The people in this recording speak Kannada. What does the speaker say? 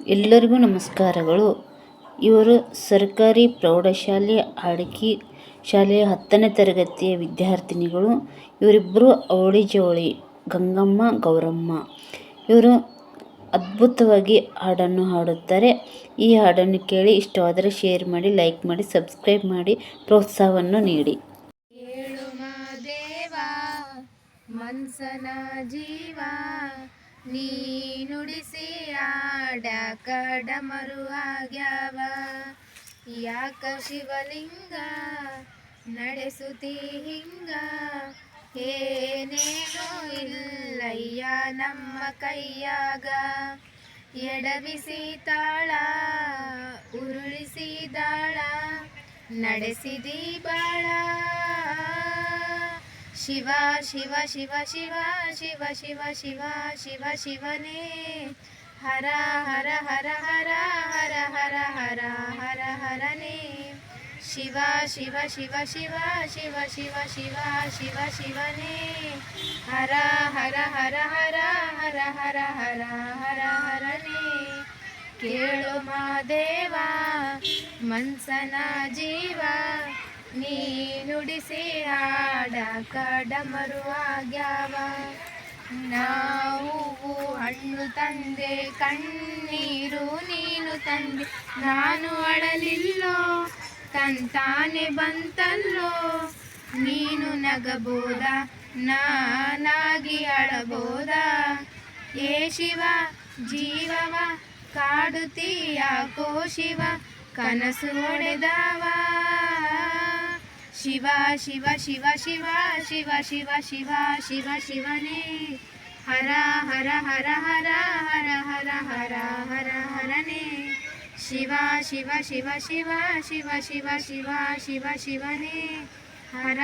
ಎಲ್ಲರಿಗೂ ನಮಸ್ಕಾರಗಳು. ಇವರು ಸರ್ಕಾರಿ ಪ್ರೌಢಶಾಲೆ ಅಡಕಿ ಶಾಲೆಯ ಹತ್ತನೇ ತರಗತಿಯ ವಿದ್ಯಾರ್ಥಿನಿಗಳು. ಇವರಿಬ್ಬರು ಅವಳಿ ಜವಳಿ ಗಂಗಮ್ಮ, ಗೌರಮ್ಮ. ಇವರು ಅದ್ಭುತವಾಗಿ ಹಾಡನ್ನು ಹಾಡುತ್ತಾರೆ. ಈ ಹಾಡನ್ನು ಕೇಳಿ ಇಷ್ಟವಾದರೆ ಶೇರ್ ಮಾಡಿ, ಲೈಕ್ ಮಾಡಿ, ಸಬ್ಸ್ಕ್ರೈಬ್ ಮಾಡಿ, ಪ್ರೋತ್ಸಾಹವನ್ನು ನೀಡಿ. ಮನ್ಸನ ಜೀವ ನೀ ಡಮರು ಆಗ್ಯಾವ ಯಾಕ ಶಿವಲಿಂಗ ನಡೆಸುತ್ತಿ ಹಿಂಗ? ಏನೇನೋ ಇಲ್ಲಯ್ಯ ನಮ್ಮ ಕೈಯಾಗ. ಎಡವಿಸಿ ತಾಳ ಉರುಳಿಸಿದಾಳ ನಡೆಸಿದಿ ಬಾಳ. ಶಿವ ಶಿವ ಶಿವ ಶಿವ ಶಿವ ಶಿವ ಶಿವ ಶಿವ, ಶಿವನೇ. ಹರ ಹರ ಹರ ಹರ ಹರ ಹರ ಹರ ಹರ ಹರನೇ ಶಿವ ಶಿವ ಶಿವ ಶಿವ ಶಿವ ಶಿವ ಶಿವ ಶಿವ ಶಿವನೇ ಹರ ಹರ ಹರ ಹರ ಹರ ಹರ ಹರ ಹರ ಹರನೇ ಕೇಳು ಮಾದೇವ ಮನ್ಸನ ಜೀವ ನೀ ನುಡಿಸಿ ಹಾಡ ಕಡಮರು ಆಗ್ಯಾವ ನಾವು ತಂದೆ, ಕಣ್ಣೀರು ನೀನು ತಂದೆ, ನಾನು ಅಳಲಿಲ್ಲೋ, ತಂತಾನೆ ಬಂತಲ್ಲೋ, ನೀನು ನಗಬೋದ, ನಾನಾಗಿ ಅಳಬೋದ. ಏ ಶಿವ, ಜೀವವ ಕಾಡುತ್ತೀಯಾಕೋ ಶಿವ ಕನಸು ಒಡೆದವ. ಶಿವ ಶಿವ ಶಿವ ಶಿವ ಶಿವ ಶಿವ ಶಿವ ಶಿವ, ಶಿವನೇ. ಹರ ಹರ ಹರ ಹರ ಹರ ಹರ ಹರ ಹರ ಹರನೇ ಶಿವ ಶಿವ ಶಿವ ಶಿವ ಶಿವ ಶಿವ ಶಿವ ಶಿವ ಶಿವನೇ ಹರ